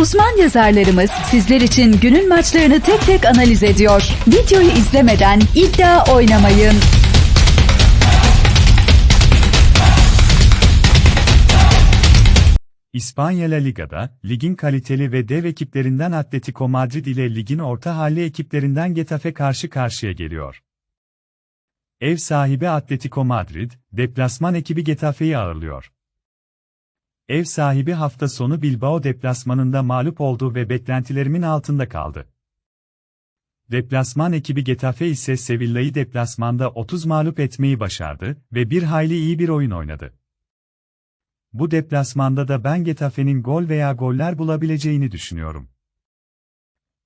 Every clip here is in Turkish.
Uzman yazarlarımız sizler için günün maçlarını tek tek analiz ediyor. Videoyu izlemeden iddia oynamayın. İspanya La Liga'da, ligin kaliteli ve dev ekiplerinden Atletico Madrid ile ligin orta halli ekiplerinden Getafe karşı karşıya geliyor. Ev sahibi Atletico Madrid, deplasman ekibi Getafe'yi ağırlıyor. Ev sahibi hafta sonu Bilbao deplasmanında mağlup oldu ve beklentilerimin altında kaldı. Deplasman ekibi Getafe ise Sevilla'yı deplasmanda 30 mağlup etmeyi başardı ve bir hayli iyi bir oyun oynadı. Bu deplasmanda da ben Getafe'nin gol veya goller bulabileceğini düşünüyorum.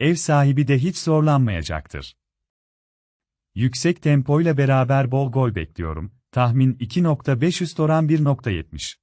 Ev sahibi de hiç zorlanmayacaktır. Yüksek tempoyla beraber bol gol bekliyorum. Tahmin 2.5 üst oran 1.70.